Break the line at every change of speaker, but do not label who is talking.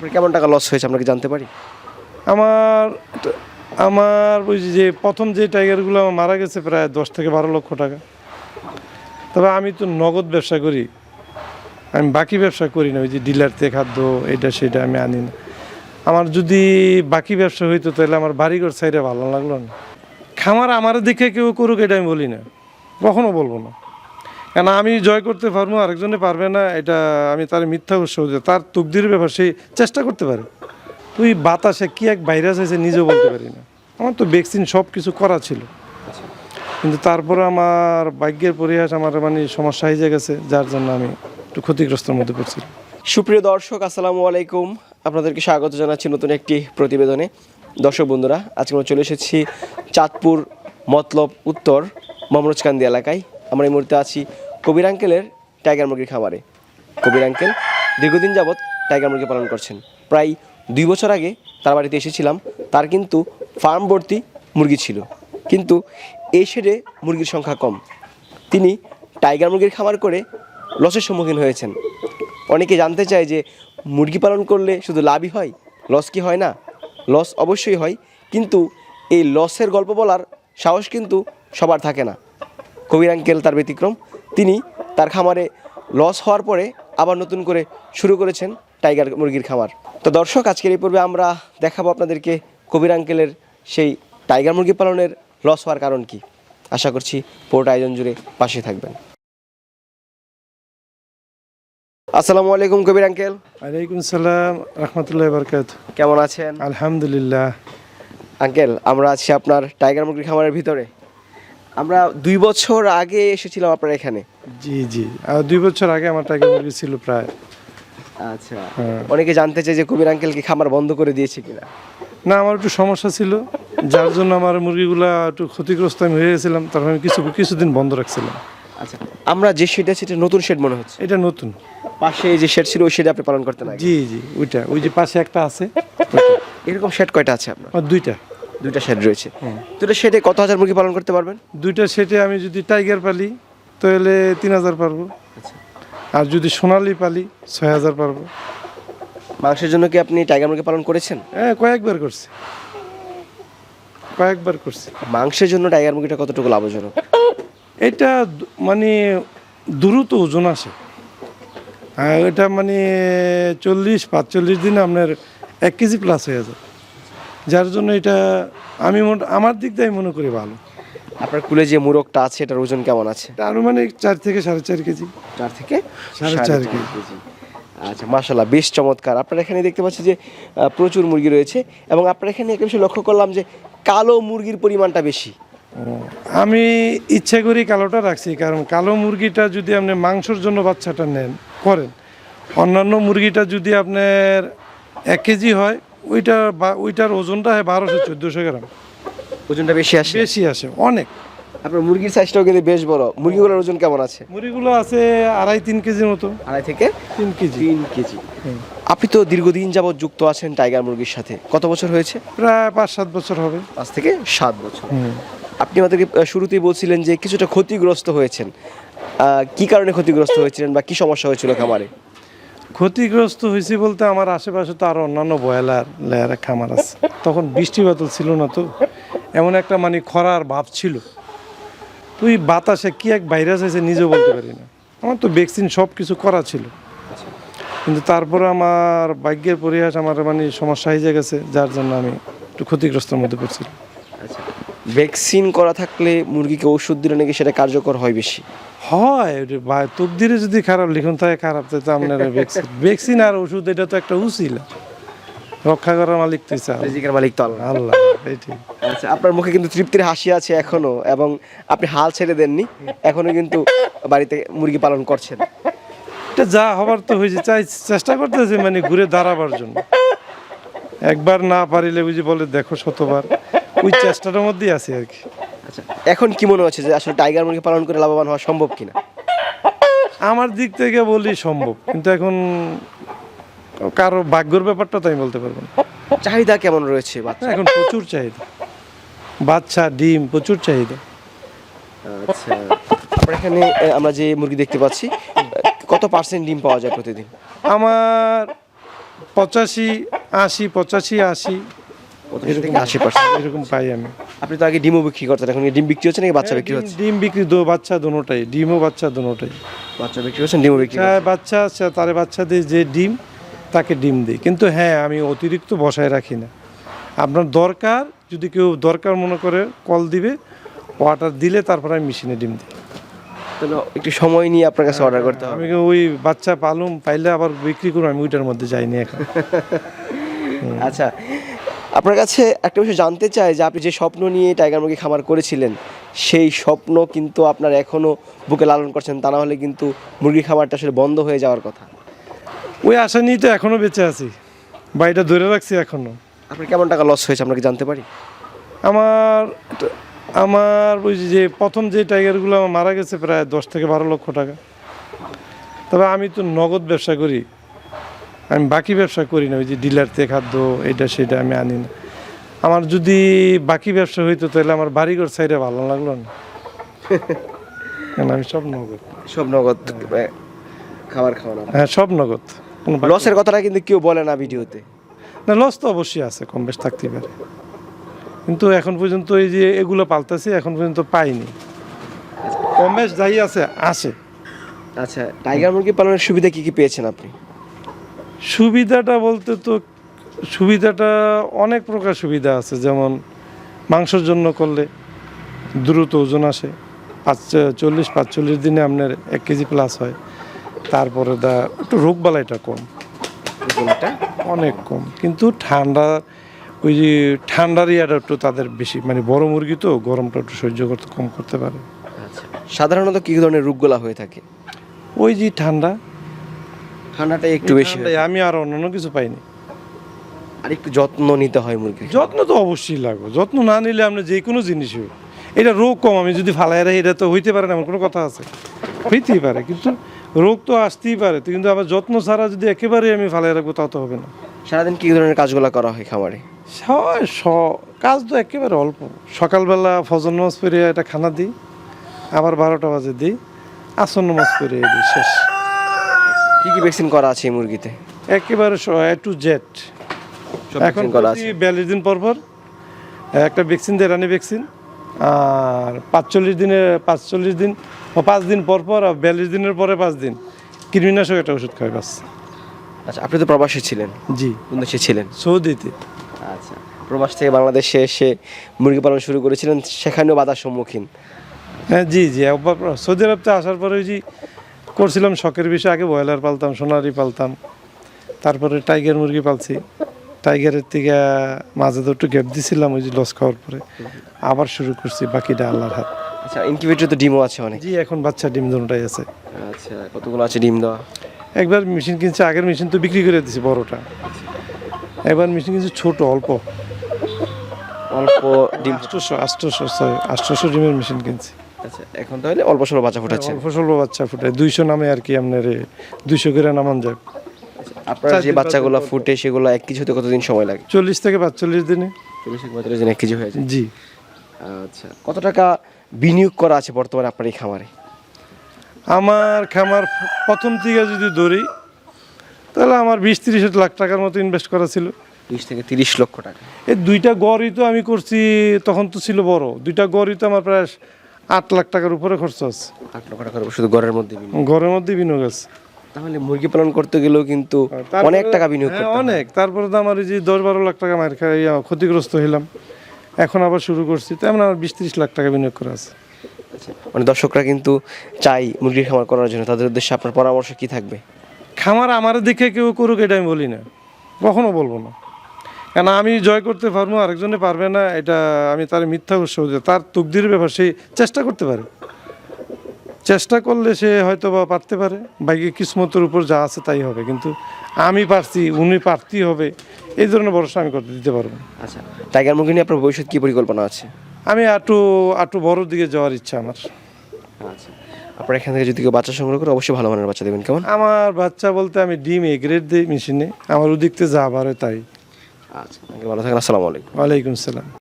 আপনার কেমন টাকা লস হয়েছে, আমরা কি জানতে পারি?
আমার আমার ওই যে প্রথম যে টাইগারগুলো আমার মারা গেছে প্রায় দশ থেকে বারো লক্ষ টাকা। তবে আমি তো নগদ ব্যবসা করি। আমি বাকি ব্যবসা করি না, ওই যে ডিলার থেকে খাদ্য, এটা সেটা আমি আনি না। আমার যদি বাকি ব্যবসা হইতো, তাহলে আমার বাড়িঘর সাইডে ভালো লাগল না। খামার আমার দিকে কেউ করুক, এটা আমি বলি না। কখনো বলব না। কেন আমি জয় করতে পারব, আরেকজনে পারবে না, এটা আমি তার মিথ্যা উৎসাহ। তার তকদির ব্যাপার সেই চেষ্টা করতে পারে। তুই বাতাসে কি এক ভাইরাস আছে নিজেও বলতে পারি না। আমার তো ভ্যাকসিন সব কিছু করা ছিল। কিন্তু তারপরে আমার ভাগ্যের পরিহাস, আমার মানে সমস্যা হয়ে গেছে, যার জন্য আমি একটু ক্ষতিগ্রস্তর মধ্যে পড়ছি।
সুপ্রিয় দর্শক, আসসালামু আলাইকুম। আপনাদেরকে স্বাগত জানাচ্ছি নতুন একটি প্রতিবেদনে। দর্শক বন্ধুরা, আজকে আমরা চলে এসেছি চাঁদপুর মতলব উত্তর মমরজকান্দি এলাকায়। আমরা এই মুহূর্তে আছি কবির আঙ্কেলের টাইগার মুরগির খামারে। কবির আঙ্কেল, দীর্ঘদিন যাবৎ টাইগার মুরগি পালন করছেন। প্রায় দুই বছর আগে তার বাড়িতে এসেছিলাম, তার কিন্তু ফার্ম ভর্তি মুরগি ছিল। কিন্তু এই শেডে মুরগির সংখ্যা কম। তিনি টাইগার মুরগির খামার করে লসের সম্মুখীন হয়েছেন। অনেকে জানতে চায় যে মুরগি পালন করলে শুধু লাভই হয়, লস কি হয় না? লস অবশ্যই হয়, কিন্তু এই লসের গল্প বলার সাহস কিন্তু সবার থাকে না। কবির আঙ্কেল তার ব্যতিক্রম। তিনি তার খামারে লস হওয়ার পরে আবার নতুন করে শুরু করেছেন টাইগার মুরগির খামার। তো দর্শক আজকের এই পর্বে আমরা দেখাবো আপনাদেরকে কবির আঙ্কেলের সেই টাইগার মুরগি পালনের লস হওয়ার কারণ কি। আশা করছি পুরোটা আয়োজন জুড়ে পাশে থাকবেন। আসসালামু আলাইকুম কবির আঙ্কেল।
আলাইকুম সালাম রহমতুল্লাহ বরকাত
কেমন আছেন?
আলহামদুলিল্লাহ।
আঙ্কেল আমরা আছি আপনার টাইগার মুরগির খামারের ভিতরে। আমরা দুই বছর আগে এসেছিলাম আপনার এখানে।
জি জি। আর দুই বছর আগে আমার টাইগার মুরগি ছিল প্রায়।
আচ্ছা।
হ্যাঁ।
অনেকে জানতে চায় যে কবির আঙ্কেল কি খামার বন্ধ করে দিয়েছে কিনা।
না আমার একটু সমস্যা ছিল। যার জন্য আমার মুরগিগুলা একটু ক্ষতিগ্রস্ত আমি হয়ে গেছিলাম। তারপর আমি কিছু কিছুদিন বন্ধ রাখছিলাম।
আচ্ছা আমরা যে শেড আছে এটা নতুন শেড মনে হচ্ছে?
এটা নতুন।
পাশে যে শেড ছিল ওই শেডে আপনি পালন করতেন আগে?
জি জি ওইটা। ওই যে পাশে একটা আছে
এরকম শেড কয়টা আছে আপনার?
দুইটা।
দুইটা শেড রয়েছে। দুটো শেডে কত হাজার মুরগি পালন করতে পারবেন?
দুইটা সেটে আমি যদি টাইগার পালি তাহলে তিন হাজার পারব। আর যদি সোনালি পালি ছয় হাজার পারব।
মাংসের জন্য কি আপনি টাইগার মুরগি পালন করেছেন?
হ্যাঁ কয়েকবার করছি। কয়েকবার করছি।
মাংসের জন্য টাইগার মুরগিটা কতটুকু লাভজনক?
এটা মানে দ্রুত ওজন আসে। এটা মানে চল্লিশ পাঁচচল্লিশ দিনে আপনার এক কেজি প্লাস হয়ে যায়। যার জন্য এটা আমি আমার দিক দিয়ে মনে করি ভালো।
আপনার কুলে যে মুরগটা আছে এটার ওজন কেমন আছে?
আনুমানিক চার থেকে সাড়ে চার কেজি।
চার থেকে
সাড়ে চার। কেজি।
আচ্ছা মাশাল্লাহ বেশ চমৎকার। আপনারা এখানে দেখতে পাচ্ছি যে প্রচুর মুরগি রয়েছে এবং আপনারা এখানে একটা বিষয় লক্ষ্য করলাম যে কালো মুরগির পরিমাণটা বেশি।
আমি ইচ্ছে করি কালোটা রাখছি কারণ কালো মুরগিটা যদি আপনি মাংসর জন্য বাচ্চাটা নেন করেন অন্যান্য মুরগিটা যদি আপনার এক কেজি হয় ওইটা বা ওইটার ওজনটা হয় বারোশো চোদ্দোশো গ্রাম।
ওজনটা বেশি আসে?
বেশি আসে অনেক।
আপনার মুরগির সাইজটাও কিন্তু বেশ বড়। মুরগিগুলোর ওজন কেমন আছে?
মুরগিগুলো আছে আড়াই তিন কেজির মতো।
আড়াই থেকে
তিন কেজি।
তিন কেজি। আপনি তো দীর্ঘদিন যাবৎ যুক্ত আছেন টাইগার মুরগির সাথে। কত বছর হয়েছে?
প্রায় পাঁচ সাত বছর হবে।
পাঁচ থেকে সাত বছর। আপনি আমাদেরকে শুরুতেই বলছিলেন যে কিছুটা ক্ষতিগ্রস্ত হয়েছেন। কি কারণে ক্ষতিগ্রস্ত হয়েছিলেন বা কি সমস্যা হয়েছিল খামারে?
ক্ষতিগ্রস্ত হয়েছি বলতে আমার আশেপাশে তো আরও অন্যান্য বয়লার লেয়ার খামার আছে। তখন বৃষ্টি বাদল ছিল না তো। এমন একটা মানে খরার ভাব ছিল। তুই বাতাসে কি এক ভাইরাস আছে নিজেও বলতে পারি না। আমার তো ভ্যাকসিন সব কিছু করা ছিল। কিন্তু তারপরে আমার ভাগ্যের পরিহাস আমার মানে সমস্যা হয়ে গেছে, যার জন্য আমি একটু ক্ষতিগ্রস্তের মধ্যে পড়ছিলাম।
ভ্যাকসিন করা থাকলে মুরগিকে ওষুধ দিলে নাকি সেটা কার্যকর হয় বেশি?
হয় বা- তকদিরে যদি খারাপ লিখুন থাকে খারাপ তো তো আপনার ভ্যাকসিন ভ্যাকসিন আর ওষুধ এটা তো একটা উচিল রক্ষা করার মালিক তুই চাও
রিজিকের মালিক তো আল্লাহ।
আল্লাহ এটাই।
আচ্ছা আপনার মুখে কিন্তু তৃপ্তির হাসি আছে এখনও এবং আপনি হাল ছেড়ে দেননি এখনও কিন্তু বাড়িতে মুরগি পালন করছেন।
এটা যা হবার তো হয়েছে চাই চেষ্টা করতেছে মানে ঘুরে দাঁড়াবার জন্য। একবার না পারিলে বুঝি বলে দেখো শতবার। ওই চেষ্টাটার মধ্যেই আছি আর কি।
আচ্ছা এখন কি মনে হচ্ছে যে আসলে টাইগার মুরগি পালন করে লাভবান হওয়া সম্ভব কিনা?
আমার দিক থেকে বলি সম্ভব কিন্তু এখন কারও ভাগ্যর ব্যাপারটা তো আমি বলতে পারব না।
চাহিদা কেমন রয়েছে বাচ্চা?
এখন প্রচুর চাহিদা। বাচ্চা ডিম প্রচুর চাহিদা।
আচ্ছা আপনার এখানে আহ, আমরা যে মুরগি দেখতে পাচ্ছি আহ, কত পার্সেন্ট ডিম পাওয়া যায় প্রতিদিন?
আমার পঁচাশি আশি পঁচাশি আশি।
পঁচাশি থেকে। আশি পার্সেন্ট
এরকম পাই আমি।
আপনি তো আগে ডিমও বিক্রি করতেন এখন কি ডিম বিক্রি হচ্ছে নাকি বাচ্চা বিক্রি হচ্ছে?
ডিম বিক্রি দো বাচ্চা দোনোটাই ডিমও বাচ্চা দোনোটাই
বাচ্চা বিক্রি হচ্ছে ডিমও বিক্রি।
চায় বাচ্চা আছে তারে বাচ্চা দিয়ে যে ডিম তাকে ডিম দিই। কিন্তু হ্যাঁ আমি অতিরিক্ত বসায় রাখি না। আপনার দরকার যদি কেউ দরকার মনে করে কল দিবে ওয়াটার দিলে তারপর আমি মেশিনে ডিম দিই।
তাহলে একটু সময় নিয়ে আপনার কাছে অর্ডার করতে হবে।
আমি ওই বাচ্চা পালুম পাইলে আবার বিক্রি করুন আমি ওইটার মধ্যে যাইনি এখন।
আচ্ছা আপনার কাছে একটা বিষয় জানতে চাই যে আপনি যে স্বপ্ন নিয়ে টাইগার মুরগি খামার করেছিলেন সেই স্বপ্ন কিন্তু আপনার এখনও বুকে লালন করছেন তা না হলে কিন্তু মুরগি খামারটা আসলে বন্ধ হয়ে যাওয়ার কথা।
ওই আশা নিয়ে তো এখনও বেঁচে আছি বাড়িটা ধরে রাখছি এখনও
আপনার কেমন টাকা লস হয়েছে আপনাকে জানতে পারি?
আমার আমার ওই যে প্রথম যে টাইগারগুলো আমার মারা গেছে প্রায় দশ থেকে বারো লক্ষ টাকা। তবে আমি তো নগদ ব্যবসা করি আমি বাকি ব্যবসা করি না ওই যে ডিলার থেকে খাদ্য এটা সেটা আমি আনি না। আমার যদি বাকি ব্যবসা হইতো তাহলে আমার বাড়িঘর সাইডে ভালো লাগল না। কেন আমি সব নগদ।
সব নগদ খাবার খাওয়ানো
হ্যাঁ সব নগদ।
লসের কথাটা কিন্তু কেউ বলে না ভিডিওতে।
না লস তো অবশ্যই আছে কম বেশ থাকতেই পারে। কিন্তু এখন পর্যন্ত এই যে এগুলো পাল্টাছি এখন পর্যন্ত পাইনি। কম বেশ যাই আছে আছে
আচ্ছা টাইগার মুরগি পালনের সুবিধা কি কি পেয়েছেন আপনি?
সুবিধাটা বলতে তো সুবিধাটা অনেক প্রকার সুবিধা আছে যেমন মাংসের জন্য করলে দ্রুত ওজন আসে। পাঁচ চল্লিশ পাঁচচল্লিশ দিনে আপনার এক কেজি প্লাস হয়। তারপরে দা একটু রোগ বালাইটা কম। অনেক কম। কিন্তু ঠান্ডা ওই যে ঠান্ডার ইয়াটা একটু তাদের বেশি। মানে বড় মুরগি তো গরমটা একটু সহ্য করতে কম করতে পারে।
আচ্ছা। সাধারণত কি ধরনের রোগগুলা হয়ে থাকে?
ওই যে ঠান্ডা
ঠান্ডাটা একটু বেশি হয়।
আমি আর অন্যান্য কিছু পাইনি।
আর একটু যত্ন নিতে হয় মুরগির
যত্ন তো অবশ্যই লাগবে। যত্ন না নিলে আপনি যে কোনো জিনিস হোক। এটা রোগ কম আমি যদি ফালাই রাখি এটা তো হইতে পারে না এমন কোনো কথা আছে। হইতেই পারে কিন্তু রোগ তো আসতেই পারে। তো কিন্তু আবার যত্ন ছাড়া যদি একেবারে আমি ফালাই রাখব তাও তো হবে না।
সারাদিন কি ধরনের কাজগুলো করা হয় খামারে?
সবাই স- কাজ তো একেবারে অল্প। সকালবেলা ফজর নামাজ পড়ে একটা খানা দিই আবার বারোটা বাজে দিই আসন নামাজ পড়ে দিই শেষ।
কি কি ভ্যাকসিন করা আছে এই মুরগিতে?
একেবারে এ টু জেড এখন
করা আছে?
বিয়াল্লিশ দিন পর পর একটা ভ্যাকসিন দেয় রানি ভ্যাকসিন আর পাঁচচল্লিশ দিনে পাঁচচল্লিশ দিন ও পাঁচ দিন পর পর আর বিয়াল্লিশ দিনের পরে পাঁচ দিন। কৃমিনাশক একটা ওষুধ খায় বাস।
আচ্ছা আপনি তো প্রবাসী ছিলেন?
জি।
কোন দেশে ছিলেন?
সৌদিতে।
আচ্ছা প্রবাস থেকে বাংলাদেশে এসে মুরগি পালন শুরু করেছিলেন সেখানেও বাধার সম্মুখীন?
হ্যাঁ জি জি একবার সৌদি আরবতে আসার পরে ওই যে করছিলাম শখের বিষয়ে আগে ব্রয়লার পালতাম সোনারি পালতাম। তারপরে টাইগার মুরগি পালছি। টাইগারের থেকে মাঝে তো একটু গ্যাপ দিছিলাম ওই যে লস খাওয়ার পরে। আবার শুরু করছি বাকিটা আল্লাহর হাত।
আচ্ছা ইনকিউবেটরে তো ডিমও আছে অনেক।
জি এখন বাচ্চা ডিম দুটাই আছে।
আচ্ছা কতগুলো আছে ডিম দেওয়া?
একবার মেশিন কিনছে আগের মেশিন তো বিক্রি করে দিছি বড়টা। এবার মেশিন কিনছে ছোট অল্প।
অল্প ডিম।
আষ্টশো আষ্টশো আষ্টশো ডিমের মেশিন কিনছি।
আচ্ছা এখন তাহলে অল্প স্বল্প বাচ্চা ফুটাচ্ছে
অল্প স্বল্প বাচ্চা ফুটায় দুইশো নামে আর কি আপনার দুইশো করে নামান যায়।
আপনার যে বাচ্চাগুলো ফুটে সেগুলো এক কেজি হতে কতদিন সময় লাগে?
চল্লিশ থেকে পাঁচচল্লিশ দিনে।
চল্লিশ থেকে পঁয়তাল্লিশ দিন এক কেজি হয়ে যায়?
জি।
আচ্ছা কত টাকা বিনিয়োগ করা আছে বর্তমানে আপনার এই খামারে?
আমার খামার প্রথম থেকে যদি ধরি তাহলে আমার বিশ তিরিশ লাখ টাকার মতো ইনভেস্ট করা ছিল।
বিশ থেকে তিরিশ লক্ষ টাকা।
এই দুইটা গড়ই তো আমি করছি তখন তো ছিল বড়। দুইটা গড়ই তো আমার প্রায় আট লাখ টাকার উপরে খরচ আছে।
আট লক্ষ টাকার শুধু ঘরের মধ্যে
ঘরের মধ্যে বিনিয়োগ আছে।
তাহলে মুরগি পালন করতে গেলেও কিন্তু অনেক টাকা বিনিয়োগ
হ্যাঁ,
করতে
অনেক। তারপরে তো আমার যে দশ বারো লাখ টাকা মার খাই ক্ষতিগ্রস্ত হইলাম। এখন আবার শুরু করছি তেমন আমার বিশ ত্রিশ লাখ টাকা বিনিয়োগ করা আছে।
আচ্ছা, মানে দর্শকরা কিন্তু চাই মুরগির খামার করার জন্য। তাদের উদ্দেশ্যে আপনার পরামর্শ কি থাকবে?
খামার আমার দেখে কেউ করুক এটা আমি বলি না। কখনো বলব না। কেন আমি জয় করতে পারব আরেকজনে পারবে না এটা আমি তার মিথ্যা উৎসাহ। তার তকদির ব্যাপার সে চেষ্টা করতে পারে। চেষ্টা করলে সে হয়তো বা পারতে পারে বাইকে কিসমতের উপর যা আছে তাই হবে কিন্তু আমি পারছি উনি পারতেই হবে এই ধরনের ভরসা আমি করতে দিতে পারব
আচ্ছা টাইগার মুরগি নিয়ে আপনার ভবিষ্যৎ কী পরিকল্পনা আছে?
আমি আটু আটু বড় দিকে যাওয়ার ইচ্ছা আমার।
আচ্ছা আপনার এখান থেকে যদি কেউ বাচ্চা সংগ্রহ করে অবশ্যই ভালো মানের বাচ্চা দেবেন কেমন?
আমার বাচ্চা বলতে আমি ডিম এ গ্রেড দিই মেশিনে আমার ওদিকতে যা বাড়ে তাই।
আচ্ছা ভালো থাকেন আসসালামু আলাইকুম।
ওয়ালাইকুম সালাম